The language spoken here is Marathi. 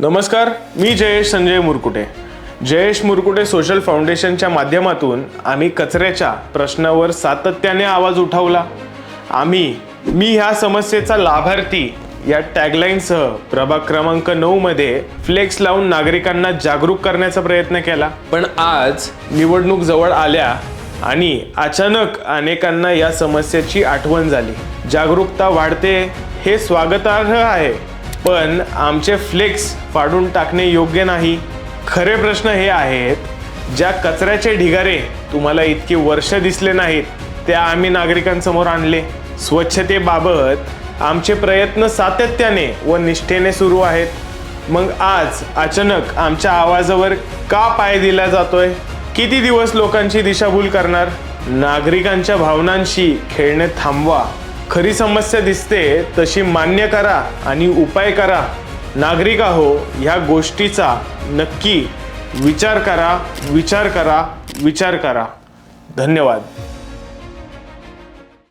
नमस्कार मी जयेश संजय मुरकुटे. जयेश मुरकुटे सोशल फाउंडेशनच्या माध्यमातून आम्ही कचऱ्याच्या प्रश्नावर सातत्याने आवाज उठवला. आम्ही मी ह्या समस्येचा लाभार्थी या टॅगलाईनसह प्रभाग क्रमांक नऊ मध्ये फ्लेक्स लावून नागरिकांना जागरूक करण्याचा प्रयत्न केला. पण आज निवडणूक जवळ आल्या आणि अचानक अनेकांना या समस्येची आठवण झाली. जागरूकता वाढते हे स्वागतार्ह आहे. पण आमचे फ्लेक्स फाडून टाकणे योग्य नाही. खरे प्रश्न हे आहेत ज्या कचऱ्याचे ढिगारे तुम्हाला इतकी वर्ष दिसले नाहीत त्या आम्ही नागरिकांसमोर आणले. स्वच्छतेबाबत आमचे प्रयत्न सातत्याने व निष्ठेने सुरू आहेत. मग आज अचानक आमच्या आवाजावर का पाय दिला जातोय? किती दिवस लोकांची दिशाभूल करणार? नागरिकांच्या भावनांशी खेळणे थांबवा. खरी समस्या दिसते तशी मान्य करा आणि उपाय करा. नागरिक आहो ह्या गोष्टीचा नक्की विचार करा विचार करा विचार करा. धन्यवाद.